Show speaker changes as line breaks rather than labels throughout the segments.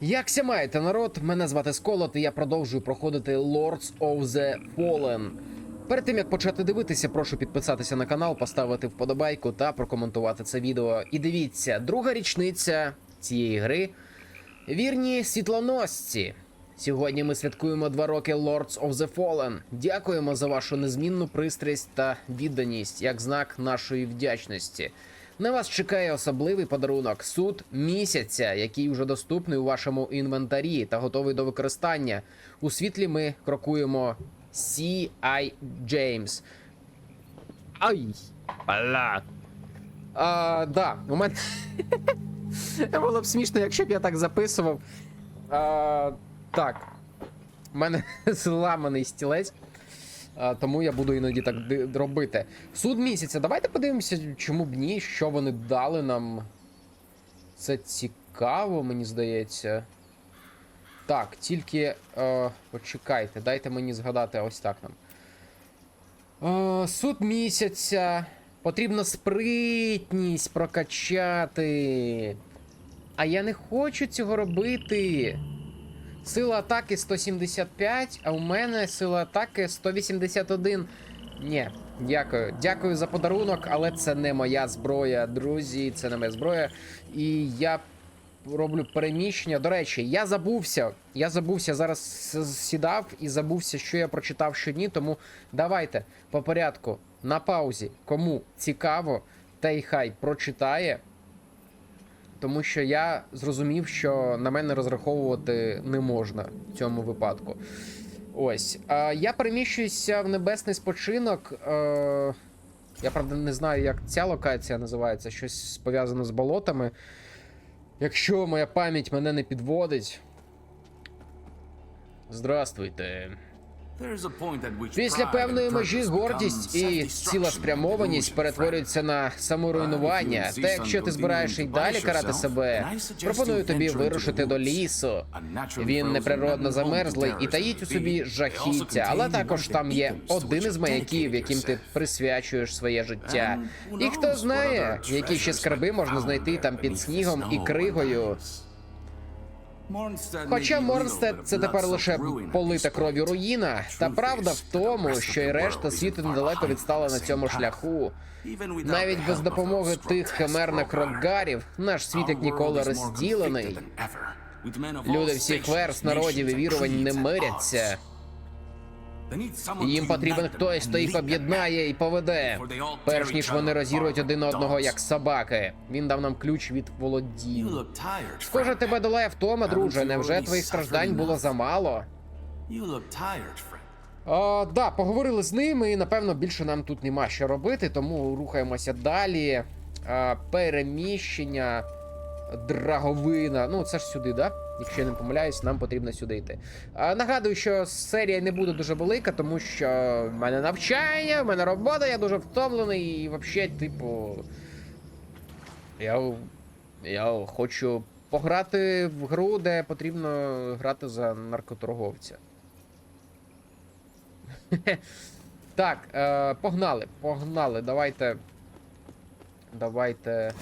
Якся маєте народ? Мене звати Сколот, і я продовжую проходити Lords of the Fallen. Перед тим як почати дивитися, прошу підписатися на канал, поставити вподобайку та прокоментувати це відео. І дивіться, друга річниця цієї гри. Вірні світлоносці. Сьогодні ми святкуємо два роки Lords of the Fallen. Дякуємо за вашу незмінну пристрасть та відданість як знак нашої вдячності. На вас чекає особливий подарунок суд місяця, який вже доступний у вашому інвентарі та готовий до використання. У світлі ми крокуємо C.I. James. Ай! Аля. А, да, у мене. Було б смішно, якщо б я так записував. А, так. У мене зламаний стілець. Тому я буду іноді так робити. Суд місяця. Давайте подивимося, чому б ні, що вони дали нам. Це цікаво, мені здається. Так, тільки. Е, почекайте, дайте мені згадати ось так нам. Е, суд місяця. Потрібно спритність прокачати. А я не хочу цього робити. Сила атаки 175, а у мене сила атаки 181. Ні, дякую. Дякую за подарунок, але це не моя зброя, друзі. Це не моя зброя. І я роблю переміщення. До речі, я забувся. Я забувся зараз сідав і забувся, що я прочитав щодні. Тому давайте по порядку на паузі. Кому цікаво, та й хай прочитає. Тому що я зрозумів, що на мене розраховувати не можна в цьому випадку. Ось. Я переміщуюся в небесний спочинок. Е, я правда не знаю, як ця локація називається, щось пов'язане з болотами. Якщо моя пам'ять мене не підводить. Здравствуйте. Після певної межі гордість і цілеспрямованість перетворюються на саморуйнування. Та якщо ти збираєшся й далі карати себе, пропоную тобі вирушити до лісу. Він неприродно замерзлий і таїть у собі жахіття, але також там є один із маяків, яким ти присвячуєш своє життя. І хто знає, які ще скарби можна знайти там під снігом і кригою. Хоча Морнстед це тепер лише полита кров'ю руїна, та правда в тому, що і решта світу недалеко відстала на цьому шляху. Навіть без допомоги тих химерних рокгарів наш світ як ніколи розділений. Люди всіх верст, народів і вірувань не миряться. Їм потрібен хтось, хто їх об'єднає і поведе, перш ніж вони розірвуть один одного як собаки. Він дав нам ключ від володінь. Схоже, тебе долає втома, друже. Невже твоїх страждань було замало? О, да, поговорили з ними, і напевно більше нам тут нема що робити, тому рухаємося далі. А, переміщення, драговина. Ну, це ж сюди, да? Якщо я не помиляюсь, нам потрібно сюди йти. Нагадую, що серія не буде дуже велика, тому що в мене навчання, в мене робота, я дуже втомлений і взагалі, типу. Я, я хочу пограти в гру, де потрібно грати за наркоторговця. Так, е, погнали, погнали. Давайте. Давайте.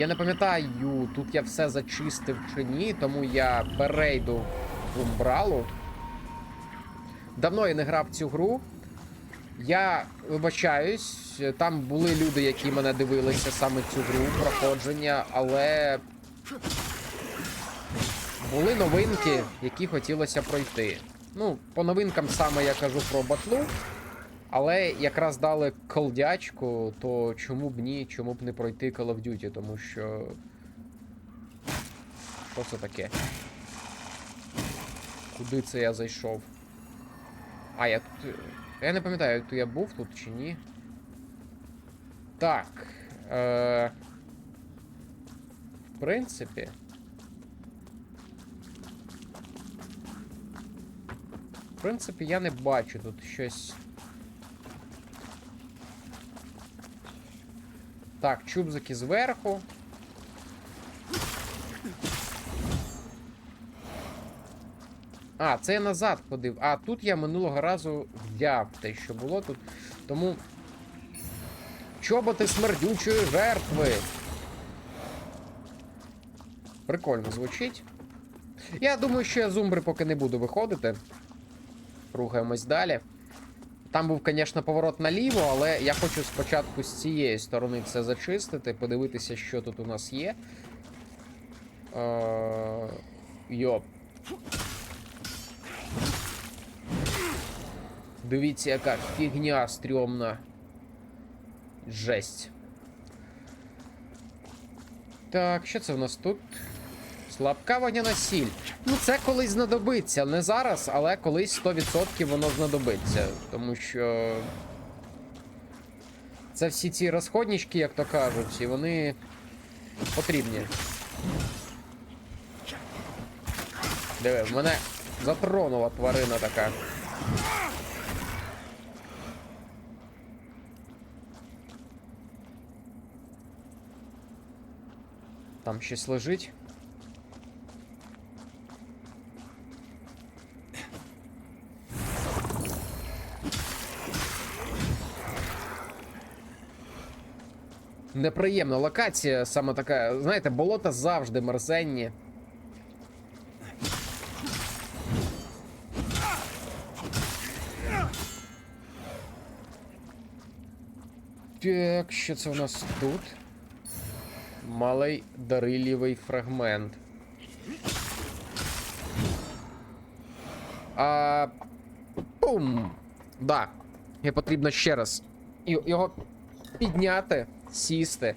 Я не пам'ятаю, тут я все зачистив чи ні, тому я перейду в Умбралу. Давно я не грав цю гру. Я вибачаюсь, там були люди, які мене дивилися саме цю гру проходження, але були новинки, які хотілося пройти. Ну, по новинкам саме я кажу про батлу. Але якраз дали колдячку, то чому б ні, чому б не пройти Call of Duty, тому що. Що це таке? Куди це я зайшов? А, я тут. Я не пам'ятаю, то я був тут чи ні. Так. Е... В принципі. В принципі, я не бачу тут щось. Так, чубзики зверху. А, це я назад ходив. А тут я минулого разу взяв те, що було тут. Тому. Чоботи смердючої жертви. Прикольно звучить. Я думаю, що я зумбри поки не буду виходити. Рухаємось далі. Там був, звісно, поворот наліво, але я хочу спочатку з цієї сторони все зачистити, подивитися, що тут у нас є. Е, Йоп. Дивіться, яка фігня стрьомна. Жесть. Так, що це в нас тут? Слабка вогняна сіль. Ну, це колись знадобиться. Не зараз, але колись 100% воно знадобиться. Тому що. Це всі ці розходнички, як то кажуть, і вони потрібні. Диви, в мене затронула тварина така. Там щось лежить. Неприємна локація, саме така, знаєте, болота завжди мерзенні. Так, що це у нас тут? Малий дарилівий фрагмент. А... Пум! Да. Мені потрібно ще раз його підняти, сісти.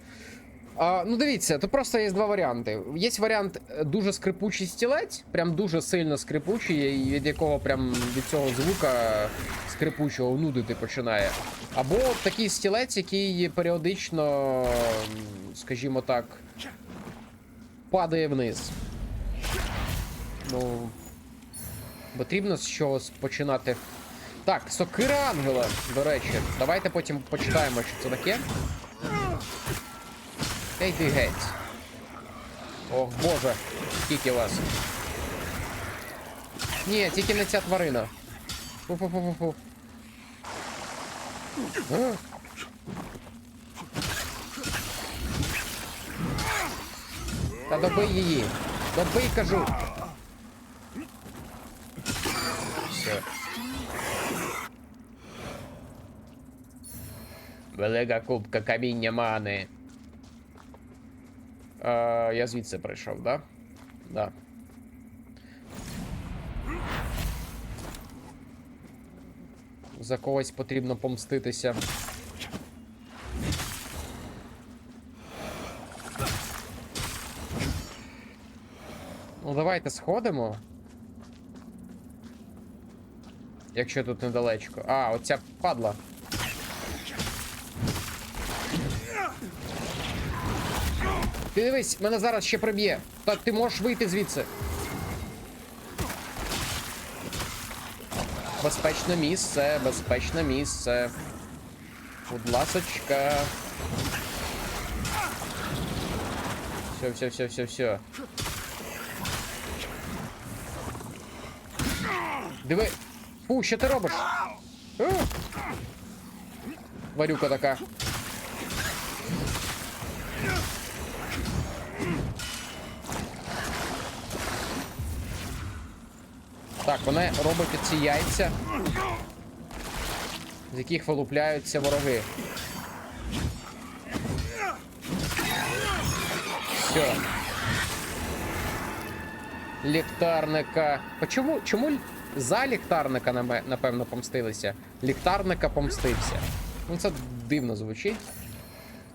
А, ну дивіться, тут просто є два варіанти. Є варіант е, дуже скрипучий стілець, прям дуже сильно скрипучий, і від якого прям від цього звука скрипучого нудити починає. Або такий стілець, який періодично, скажімо так, падає вниз. Ну. Потрібно з чогось починати. Так, сокира ангела, до речі. Давайте потім почитаємо, що це таке. Та йди геть. Ох, боже, скільки вас. Ні, тільки не ця тварина. Фу-фу-фу-фу-фу. А? Та добий її. Добий, кажу. Все. Велика кубка каміння мани. А, я звідси прийшов, да? Да. За когось потрібно помститися. Ну, давайте сходимо. Якщо тут недалечко. А, оця падла. Ти дивись, мене зараз ще приб'є. Так, ти можеш вийти звідси. Безпечне місце, безпечне місце. Будь ласочка. Все, все, все, все, все. Диви. Фу, що ти робиш? А! Варюка така. Так, вона робить ці яйця, з яких вилупляються вороги. Все. Ліхтарника. Почому? Чому за ліхтарника напевно помстилися? Ліхтарника помстився. Ну це дивно звучить.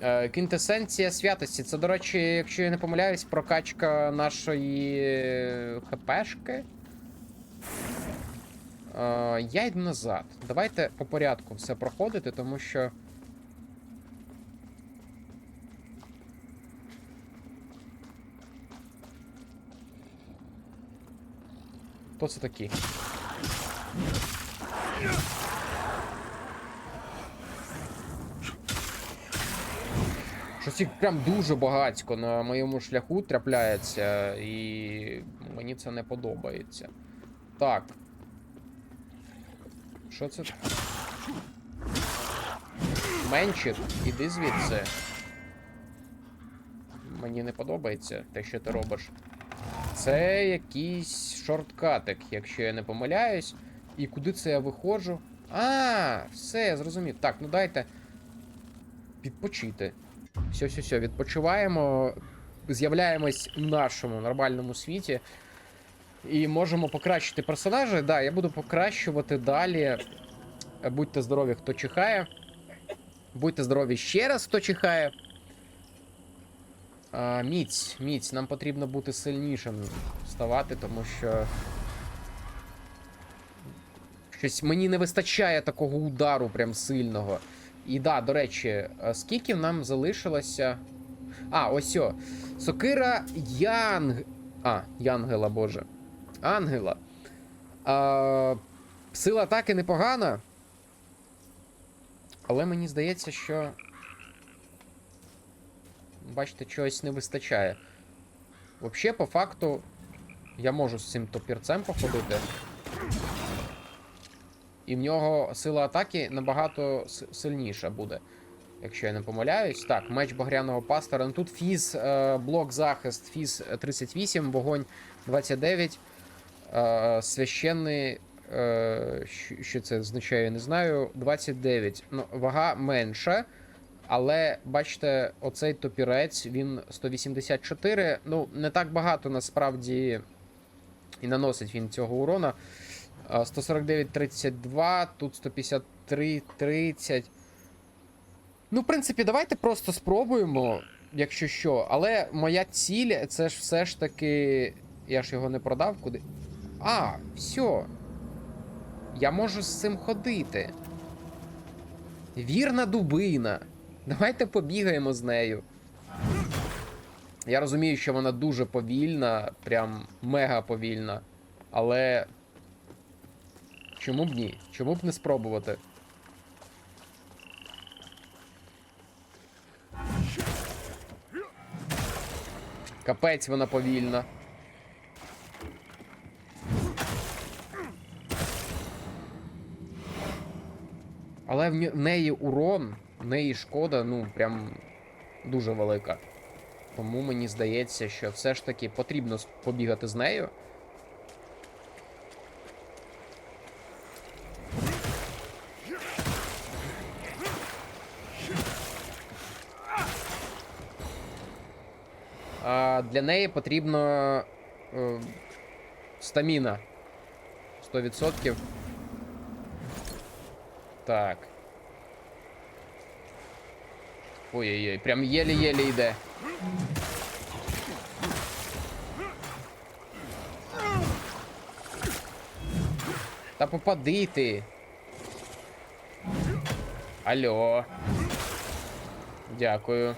Е, Квінтесенція святості. Це, до речі, якщо я не помиляюсь, прокачка нашої е, ХПшки. Е, я йду назад. Давайте по порядку все проходити, тому що. Хто це такі? Щось їх прям дуже багатько на моєму шляху трапляється, і мені це не подобається. Так. Що це? Менчик, іди звідси. мені не подобається те, що ти робиш. Це якийсь шорткатик, якщо я не помиляюсь. І куди це я виходжу? А, все, я зрозумів. Так, ну дайте відпочити. Все, все, все, відпочиваємо, з'являємось в нашому нормальному світі. І можемо покращити персонажа. Да, я буду покращувати далі. Будьте здорові, хто чихає. Будьте здорові ще раз, хто чихає. А, міць, міць, нам потрібно бути сильнішим ставати, тому що. Щось мені не вистачає такого удару прям сильного. І да, до речі, скільки нам залишилося. А, ось о. Сокира Янг. А, Янгела, боже. Ангела. А, сила атаки непогана. Але мені здається, що. Бачите, чогось не вистачає. Взагалі, по факту, я можу з цим топірцем походити. І в нього сила атаки набагато сильніша буде. Якщо я не помиляюсь. Так, меч багряного пастора. Ну тут фіз, е, блок захист, фіз 38, вогонь 29. Священний. Е, що це означає, я не знаю. 29. Ну, вага менша. Але бачите, оцей топірець, він 184. Ну, не так багато насправді і наносить він цього урона. 149-32, тут 153-30. Ну, в принципі, давайте просто спробуємо, якщо що. Але моя ціль це ж все ж таки. Я ж його не продав куди. А, все. Я можу з цим ходити. Вірна дубина. Давайте побігаємо з нею. Я розумію, що вона дуже повільна, прям мега повільна. Але. Чому б ні? Чому б не спробувати? Капець вона повільна. Але в неї урон, в неї шкода, ну, прям дуже велика. Тому мені здається, що все ж таки потрібно побігати з нею. А для неї потрібно е, стаміна. 100%. Так. Ой-ой-ой, прям єлі-єлі йде. Та попади ти. Алло. Дякую.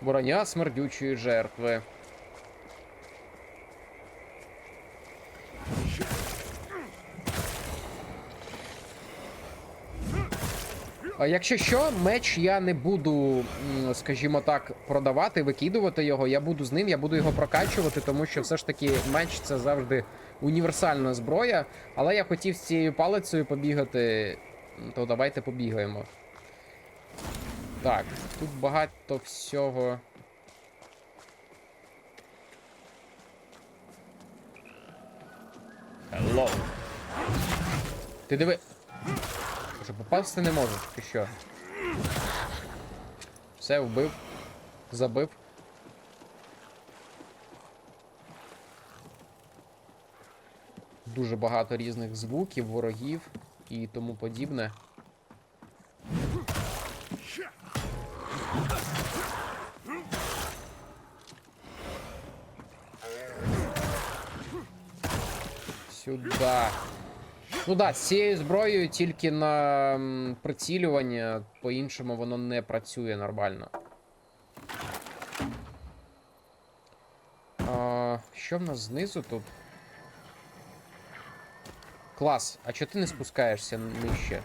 Броня смердючої жертви. Якщо що, меч я не буду, скажімо так, продавати, викидувати його. Я буду з ним, я буду його прокачувати, тому що все ж таки меч це завжди універсальна зброя. Але я хотів з цією палицею побігати, то давайте побігаємо. Так, тут багато всього. Hello. Ти диви. Що, попасти не можеш, чи що? Все, вбив. Забив. Дуже багато різних звуків, ворогів і тому подібне. Сюда. Ну да, з цією зброєю тільки на прицілювання, по-іншому воно не працює нормально. А, що в нас знизу тут? Клас, а чого ти не спускаєшся нижче?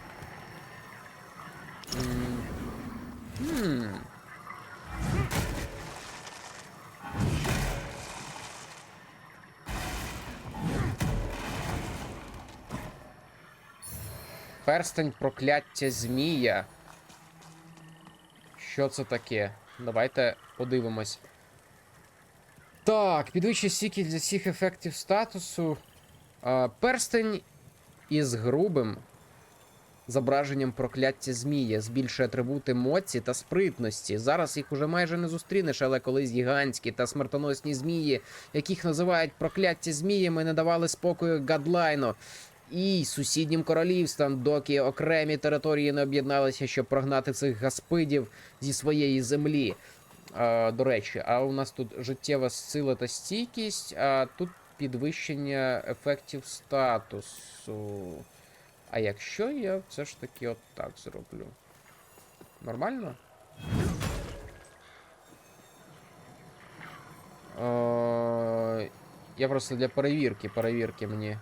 Перстень прокляття змія. Що це таке? Давайте подивимось. Так, підвищує стійкість для всіх ефектів статусу. А, перстень із грубим зображенням прокляття змія збільшує атрибути моці та спритності. Зараз їх уже майже не зустрінеш, але колись гігантські та смертоносні змії, яких називають прокляття зміями, не давали спокою Гадлайну і сусіднім королівствам, доки окремі території не об'єдналися, щоб прогнати цих гаспидів зі своєї землі. А, до речі, а у нас тут життєва сила та стійкість, а тут підвищення ефектів статусу. А якщо я все ж таки от так зроблю? Нормально? Е, Я просто для перевірки, перевірки мені.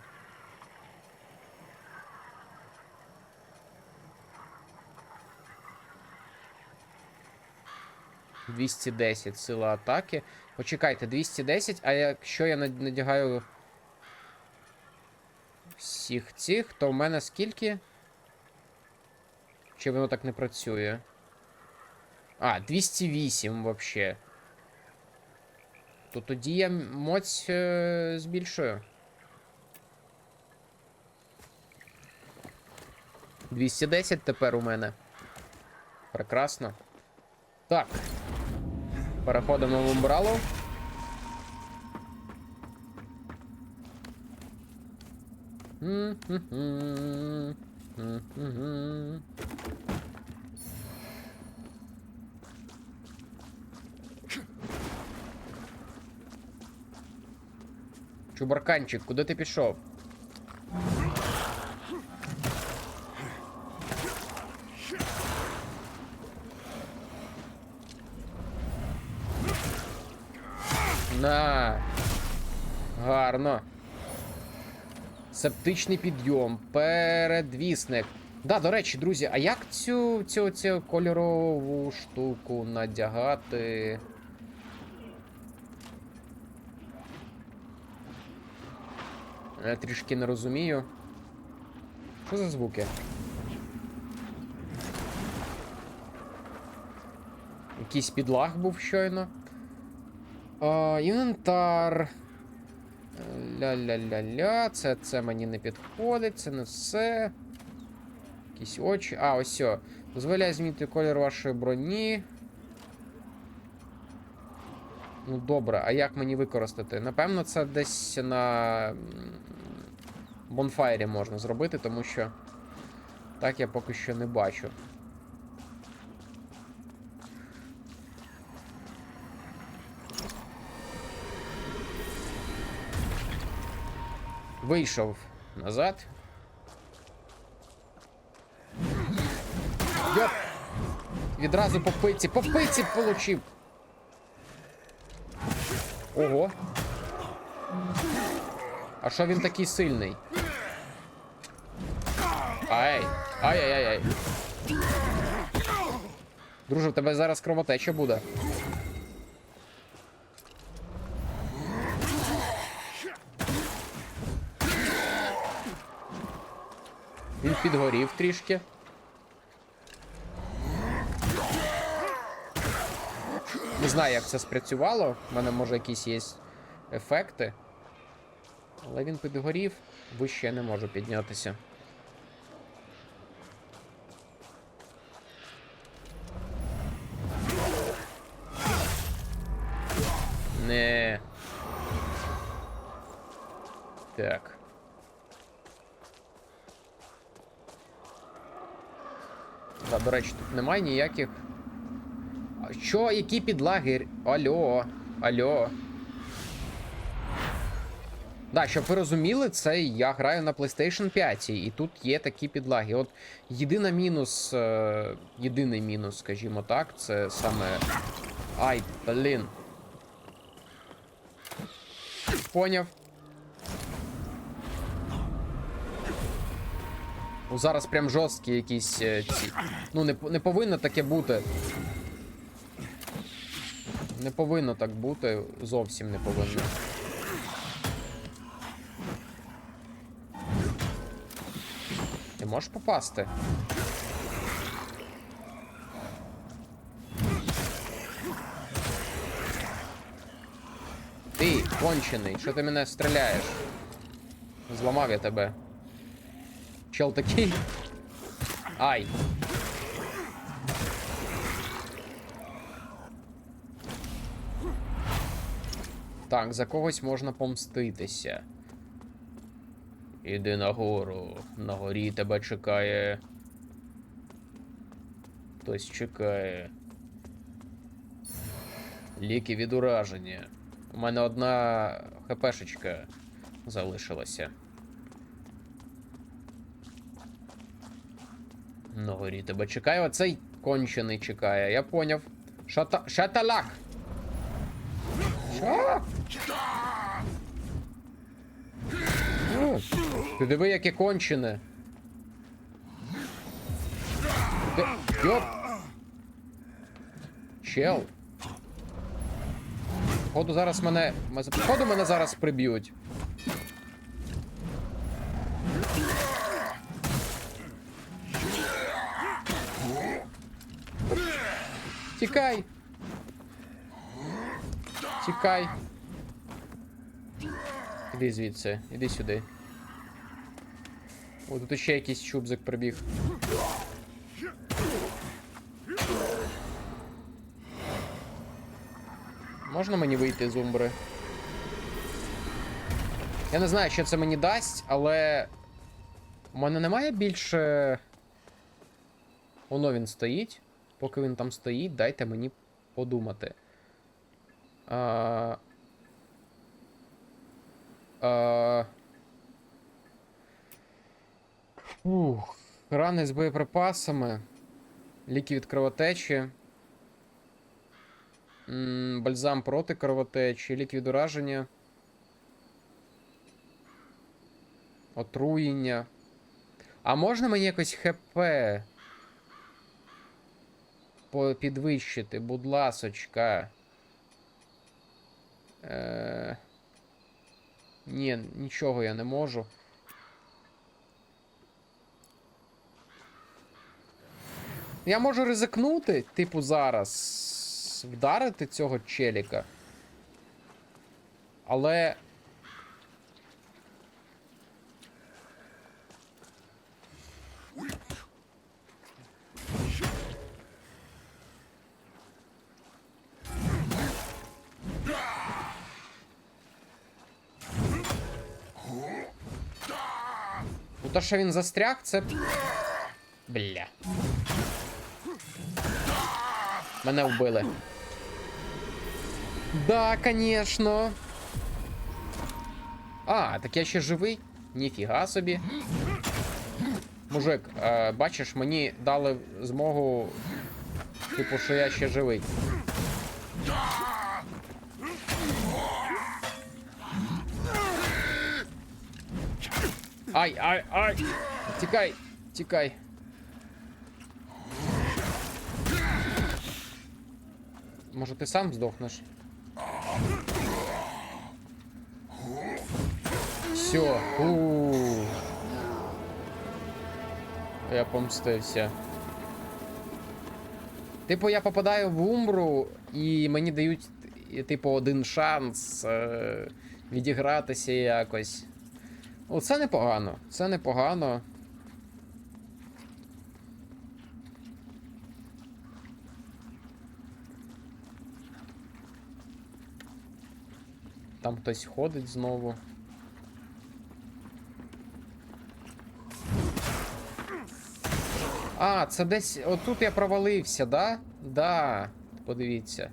Двісті десять сила атаки. Почекайте, 210, а якщо я надягаю всіх цих, то в мене скільки? Чи воно так не працює? А, 208 вообще. То тоді я моць е, збільшую. 210 тепер у мене. Прекрасно. Так. Переходимо в Умбралу. Чубарканчик, куди ти пішов? На. Гарно. Септичний підйом, передвісник. Да, до речі, друзі, а як цю, цю, цю кольорову штуку надягати? Я трішки не розумію. Що за звуки? Якийсь підлаг був щойно. Інвентар. Ля-ля-ля-ля. Це, це мені не підходить, це не все. Якісь очі. А, ось все. Дозволяє змінити колір вашої броні. Ну, добре, а як мені використати? Напевно, це десь на бонфайрі можна зробити, тому що так я поки що не бачу. Вийшов назад. Йоп! Відразу по пиці, по пиці получив. Ого. А що він такий сильний? Ай! Ай-яй-яй-яй. Друже, в тебе зараз кровотеча буде. Він підгорів трішки. Не знаю, як це спрацювало. У мене може якісь є ефекти. Але він підгорів, вище я не можу піднятися. Не. Так. Да, до речі, тут немає ніяких. Що, які підлаги? Алло, алло. Да, щоб ви розуміли, це я граю на PlayStation 5, і тут є такі підлаги. От єдина мінус. Е, єдиний мінус, скажімо так, це саме. Ай, блін. Поняв. Ну зараз прям жорсткі якісь е, ці. Ну, не не повинно таке бути. Не повинно так бути. Зовсім не повинно. Ти можеш попасти? Ти кончений, що ти мене стріляєш? Зламав я тебе. Чел такий. Ай. Так, за когось можна помститися. Іди нагору. На горі тебе чекає. Хтось чекає. Ліки від ураження. У мене одна хпшечка залишилася. На горі тебе чекає. Оцей кончений чекає, я поняв. Шата... Шаталак! Що? Ти диви, яке кончене. Йоп! Чел. Походу зараз мене. Походу мене зараз приб'ють. Тікай! Тікай! Іди звідси, іди сюди. О, тут ще якийсь чубзик прибіг. Можна мені вийти з умбри? Я не знаю, що це мені дасть, але. У мене немає більше. Воно він стоїть. Поки він там стоїть, дайте мені подумати. А... А... Ух, рани з боєприпасами. Ліки від кровотечі. Бальзам проти кровотечі, ліки від ураження. Отруєння. А можна мені якось ХП підвищити, будь ласочка. Е... Ні, нічого я не можу. Я можу ризикнути, типу, зараз вдарити цього челіка. Але. Що він застряг, це. Бля. Мене вбили. Да, конечно. А, так я ще живий? Ніфіга собі. Мужик, е, бачиш, мені дали змогу. Типу, що я ще живий. Ай, ай, ай! Тікай, тікай. Може ти сам здохнеш? Все. У, -у, -у. Я помстився. Типу, я попадаю в умбру, і мені дають, типу, один шанс е- відігратися якось. Оце непогано. Це непогано. Там хтось ходить знову. А, це десь. Отут я провалився, да? Да. Подивіться.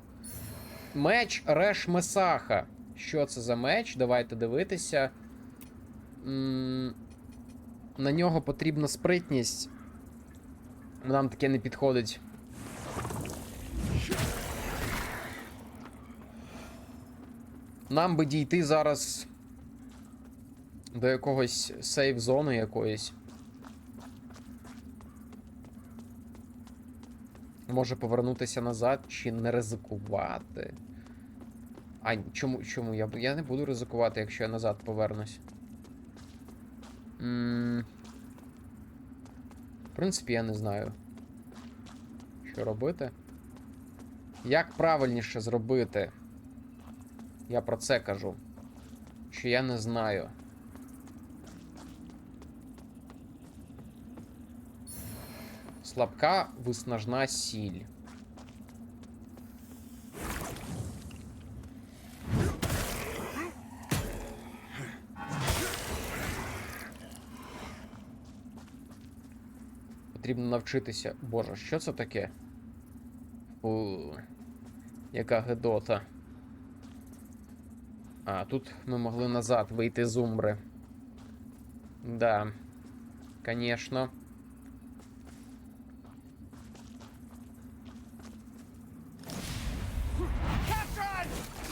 Меч Реш Месаха. Що це за меч? Давайте дивитися. На нього потрібна спритність. Нам таке не підходить. Нам би дійти зараз до якогось сейф зони якоїсь. Може повернутися назад чи не ризикувати. А чому чому? Я, я не буду ризикувати, якщо я назад повернусь. В принципі, я не знаю. Що робити? Як правильніше зробити? Я про це кажу. Чи я не знаю. Слабка виснажна сіль. Потрібно навчитися. Боже, що це таке? Фу. Яка гедота. А, тут ми могли назад вийти з Умбри. Да. Конечно.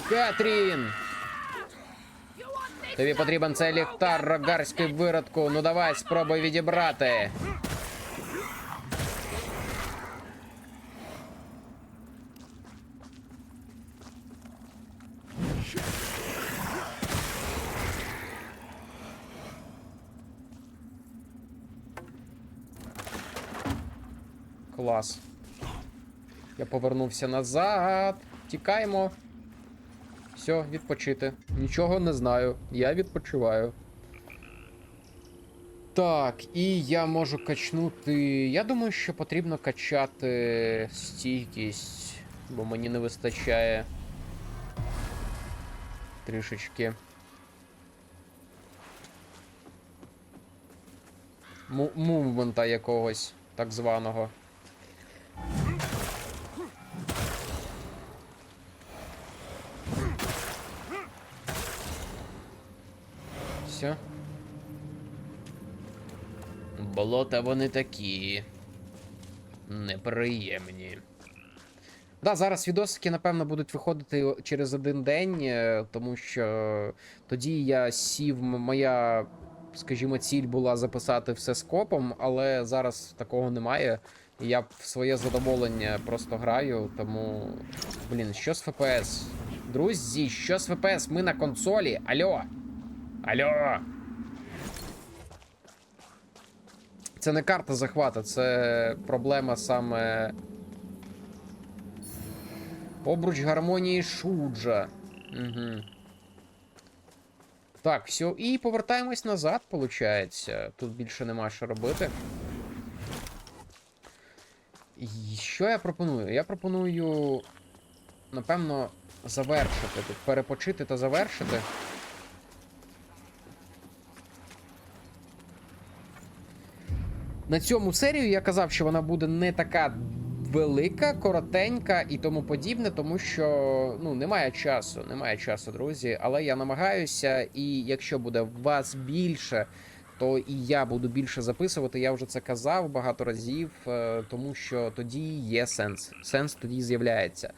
Катрін! Тобі потрібен цей ліхтар рогарський виродку. Ну давай, спробуй відібрати. Клас. Я повернувся назад. Тікаємо. Все, відпочити. Нічого не знаю. Я відпочиваю. Так, і я можу качнути. Я думаю, що потрібно качати стійкість, бо мені не вистачає трішечки. Мувмента якогось так званого. Болота вони такі. Неприємні. Да, зараз відосики, напевно, будуть виходити через один день, е, тому що тоді я сів, моя, скажімо, ціль була записати все скопом, але зараз такого немає. Я в своє задоволення просто граю, тому. Блін, що з ФПС? Друзі, що з ФПС? Ми на консолі. Алло! Алло! Це не карта захвата, це проблема саме. Обруч гармонії Шуджа. Угу. Так, все. І повертаємось назад, виходить. Тут більше нема що робити. І що я пропоную? Я пропоную, напевно, завершити тут, перепочити та завершити. На цьому серію я казав, що вона буде не така велика, коротенька і тому подібне, тому що ну немає часу, немає часу, друзі. Але я намагаюся, і якщо буде вас більше, то і я буду більше записувати. Я вже це казав багато разів, е, тому що тоді є сенс. Сенс тоді з'являється.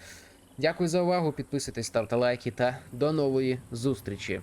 Дякую за увагу. Підписуйтесь, ставте лайки та до нової зустрічі.